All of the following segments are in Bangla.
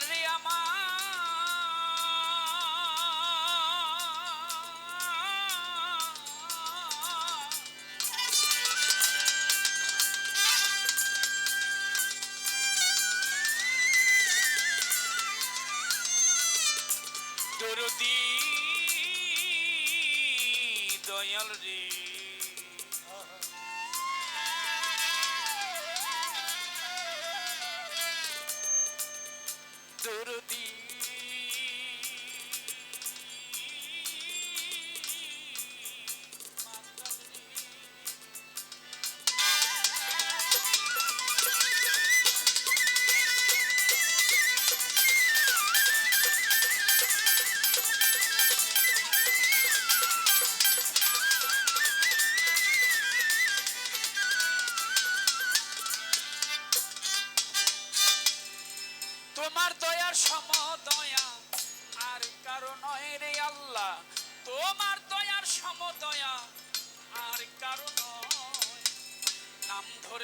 দয়াল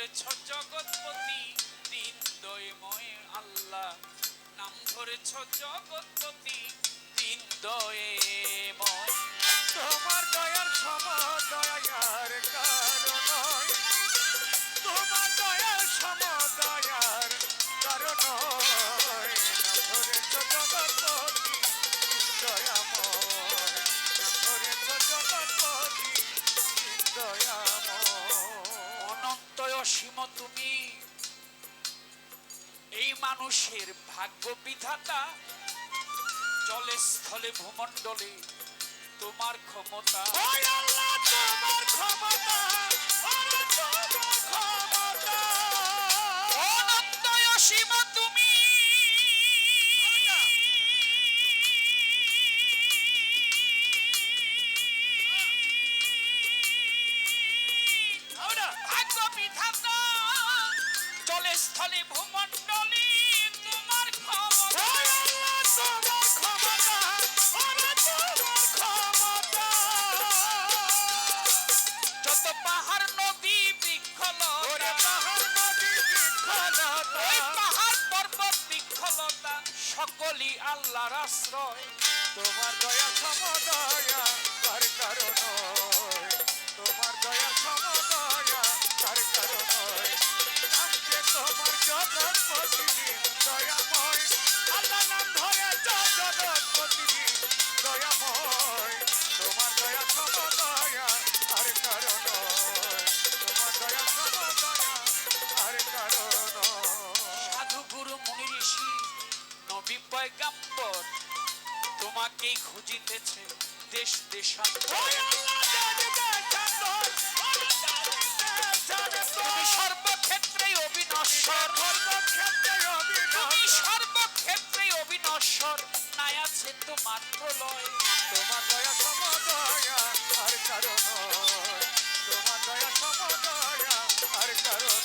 ধরেছ জগৎপতি দিন দয়ময় আল্লাহ। নাম ধরেছ জগৎপতি দিন দয়ময় তোমার দয়ার সমদয়ার কারণ মানুষের ভাগ্য বিধাতা জলে স্থলে ভূমণ্ডলে তোমার ক্ষমতা। তোমার ক্ষমতা। তোমার ক্ষমতা। অনন্ত অসীম তুমি আল্লাহর আশ্রয়। তোমার দয়া সমদয়া তার কারণ। তোমার দয়া সমদয়া তার কারণ। নামকে তোমার জগৎ প্রতিদিন, দয়াময়। আল্লাহ নাম ধরে জগৎ প্রতিদিন, দয়াময়। পয়গাম্বর তোমাকেই খুঁজিতেছে দেশ দেশান্তর। তুমি সর্বক্ষেত্রে অবিনশ্বর সর্বক্ষেত্রে তুমি অবিনশ্বর। সর্বক্ষেত্রে অবিনশ্বর। নাই আছে তোমার প্রলয় তোমার দয়া সমদয়া আর কারণ তোমার দয়া সমদয়া আর কারণ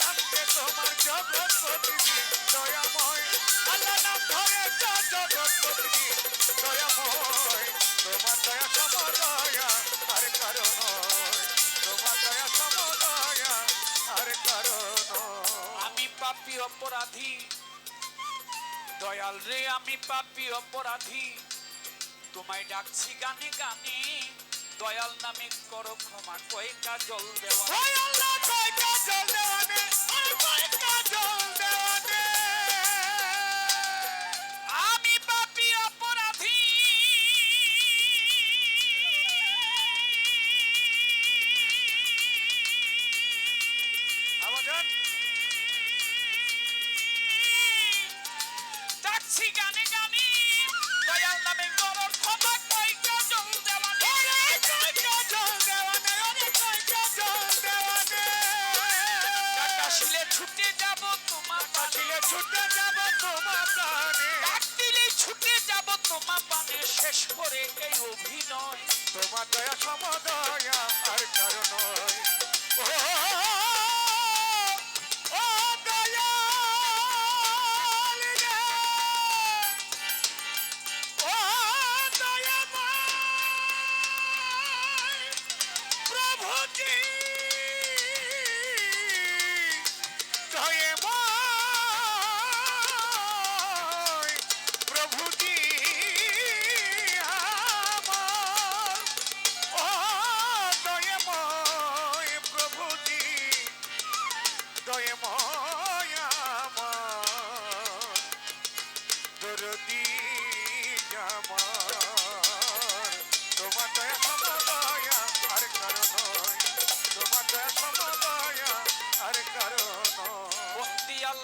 নামকে তোমার জগৎ দয়াময় আল্লাহ নাম ধরে যা দয়াময়, তোমার দয়া সমদয়া, আর কারণ তোমার দয়া সমদয়া, আর কারণ আমি পাপী অপরাধী। দয়াল রে, আমি পাপী অপরাধী। তোমায় ডাকছি গানে গানে। দয়াল নামে করো ক্ষমা কয়েকা জল দেওয়া? দয়াল না কয়টা জল দেওয়ানে ছুটে যাব তোমার প্রাণে। ডাক দিলেই ছুটে যাব তোমার পানে শেষ করে এই অভিনয়। তোমার দয়া সমদয়া আর কারণ ও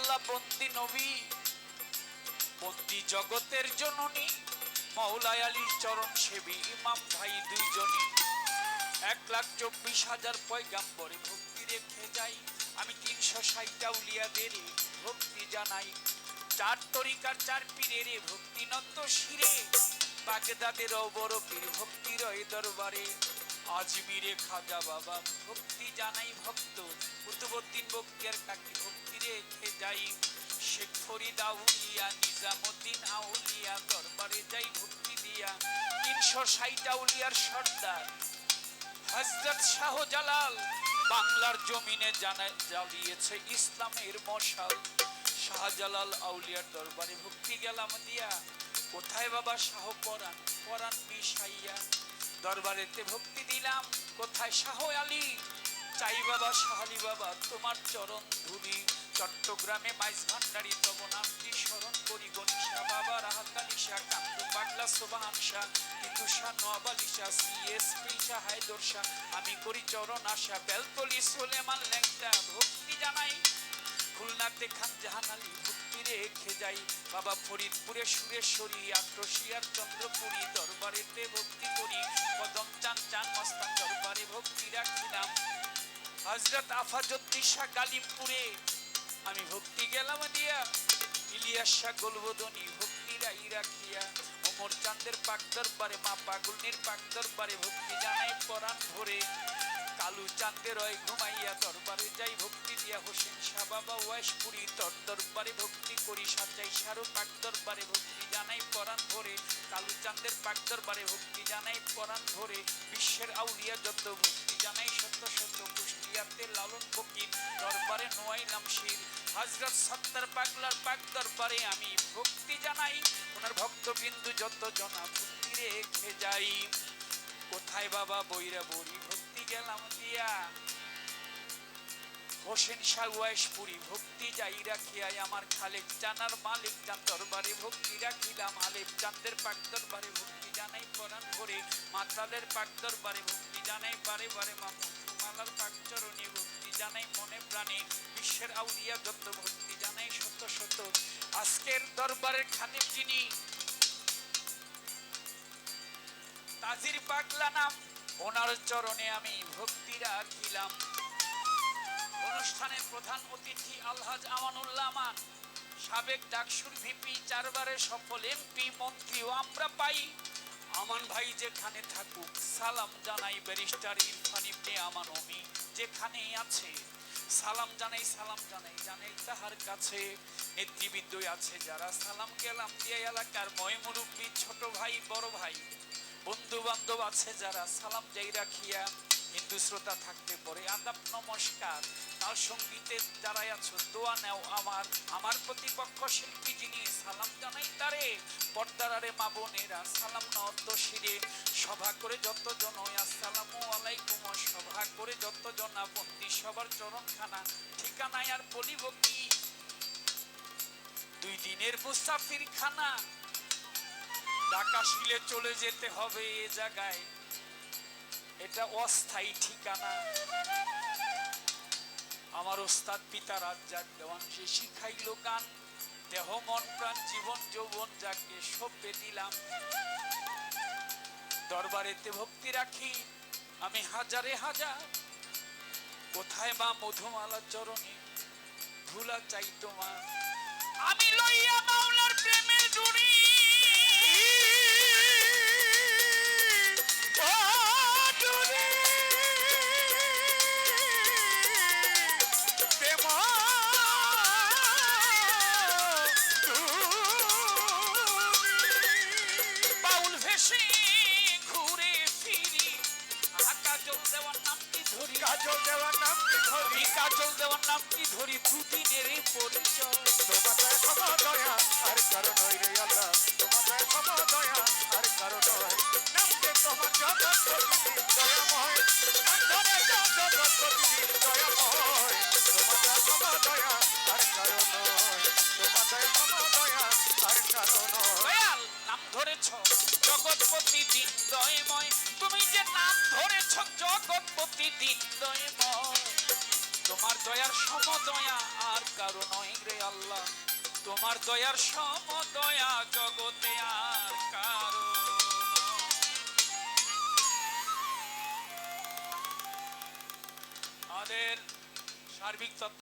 আল্লাহ বন্দি নবী, বন্দি জগতের জননী মৌলায় আলীর চরণ সেবী, ইমাম ভাই দুইজনই। এক লাখ চব্বিশ হাজার পয়গাম্বরে ভক্তি রেখে যাই, আমি তিনশো ষাটটা উলিয়াদের ভক্তি জানাই। চার তরিকার চার পীরের ভক্তি নত শিরে, বাগদাদের বড় পীর ভক্তি রয় দরবারে। আজমিরে খাজা বাবা ভক্তি জানাই ভক্ত কুতুবুদ্দিন বক্তিয়ার কাকি ভক্তি রেখে যাই শেখ ফরিদ আউলিয়া নিজামুদ্দিন আউলিয়া, দরবারে যাই ভক্তি দিয়া। তিনশো ষাট আউলিয়ার সর্দার হজরত শাহ জালাল বাংলার জমিনে জানায় জ্বালিয়েছে ইসলামের মশাল। শাহজালাল আউলিয়ার দরবারে ভক্তি গেলাম দিয়া। কোথায় বাবা শাহ পরাণ? পরাণ বিষাইয়া। দরবারেতে ভক্তি দিলাম। কোথায় শাহ আলী? চাই বাবা শাহালি বাবা, তোমার চরণ ধুলি। চট্টগ্রামে মাইজ ভান্ডারি তব নামটি স্মরণ করি গণিসা বাবা রাহাতালিশা কান্দু পাগলা সোবাহানসা ইতুষা নোয়াবালিশা সিএস পিলসা হায়দরসা আমি করি চরণ আশা, বেলতলি সোলেমান ল্যাংটা ভক্তি জানাই। খুলনাতে খান জাহান আলী ভক্তি রেখে যাই। বাবা ফরিদপুরে সুরেশ্বরী আট্রসিয়ার চন্দ্রপুরী দরবারেতে ভক্তি করি। কদম চান চান মস্তান দরবারে ভক্তি রাখিলাম। হজরত আফাজুদ্দিশা গালিমপুরে আমি ভক্তি গেলাম দিয়া, ইলিয়াস শাহ গোলবদনী ভক্তি রাই রাখিয়া ওমর চাঁদের পাক দরবারে, মা পাগুলনির পাক দরবারে ভক্তি জানাই পরাণ ভরে। কালু চাঁদের রয় ঘুমাইয়া দরবারে যাই ভক্তি দিয়া, হোসেন শাহ বাবা ওয়াইশপুরি তর দরবারে ভক্তি করি সাজাই শাহরু পাক দরবারে ভক্তি জানাই পরাণ ভরে। কালু চাঁদের পাক দরবারে ভক্তি জানাই পরাণ ভরে। বিশ্বের আউলিয়া যত ভক্তি জানাই সত্য সত্য কুষ্টিয়াতে লালন ফকির। দরবারে নোয়াইলাম শির হজরত সত্তর পাগলার পাক দরবারে আমি ভক্তি জানাই। ওনার ভক্তবিন্দু যত জনা ভক্তি রেখে যাই। কোথায় বাবা বইরা বড়ি? ভক্তি গেলাম দিয়া। হোসেন সাগুয়াইশপুরি ভক্তি যাই রাখিয়াই আমার খালেক জানার মালিক জান দরবারে ভক্তি রাখিলাম আলেপ চান্দের পাক দরবারে ভক্তি জানাই পরাণ ভরে। মাতালের পাক দরবারে ভক্তি জানাই বারে বারে মামু ভক্তি জানাই মনে প্রাণে বিশ্বের আউলিয়া ভক্তি জানাই শত শত। আজকের দরবারের তাজির পাগলা নাম, ওনার চরণে আমি ভক্তি রাখিলাম। অনুষ্ঠানের প্রধান অতিথি আলহাজ আমানুল্লাহ আমান সাবেক ডাকসুর ভিপি চারবারের সফল এমপি, মন্ত্রীও আমরা পাই। আমান ভাই যেখানে থাকুক, সালাম জানাই ব্যারিস্টার ইরফান ইবনে আমান অমি যেখানেই আছে। সালাম জানাই সালাম জানাই জানাই তাহার কাছে। নেতৃবৃন্দ আছে যারা সালাম গেলাম দিয়া এলাকার ময় মুরব্বী, ছোট ভাই, বড় ভাই। বন্ধু বান্ধব আছে যারা সালাম যাই রাখিয়া হিন্দু শ্রোতা থাকতে পরে আদাব নমস্কার। তার সঙ্গীতে যারা আছো, দোয়া নেও আমার। আমার প্রতিপক্ষ শিল্পী সালাম জানাই তারে। পর্দারারে মা বোনেরা, সালাম নত শিরে। সভা করে যত জন আসসালামু আলাইকুম। সভা করে যত জনা বন্দি সবার চরণখানা, ঠিকানায় আর বলিব কি? দুই দিনের মুসাফির খানা ঢাকা, শিলে চলে যেতে হবে এ জায়গায়। এটা অস্থায়ী ঠিকানা। আমার ওস্তাদ পিতা রাজ্জাক দেওয়ান, সে শিখাইল গান। দেহ, মন, প্রাণ, জীবন, যৌবন যাকে সভ্যে দিলাম। দরবারেতে ভক্তি রাখি, আমি হাজারে হাজার। কোথায় মা মধুমালা চরণে ধুলা চাই তোমার? আমি লইয়া মাওলার প্রেমের জুড়ি তোমার দয়ার সমদয়া, আর কারও নয় রে আল্লাহ। তোমার দয়ার সমদয়া জগতে আর কারও আমাদের সার্বিক তত্ত্ব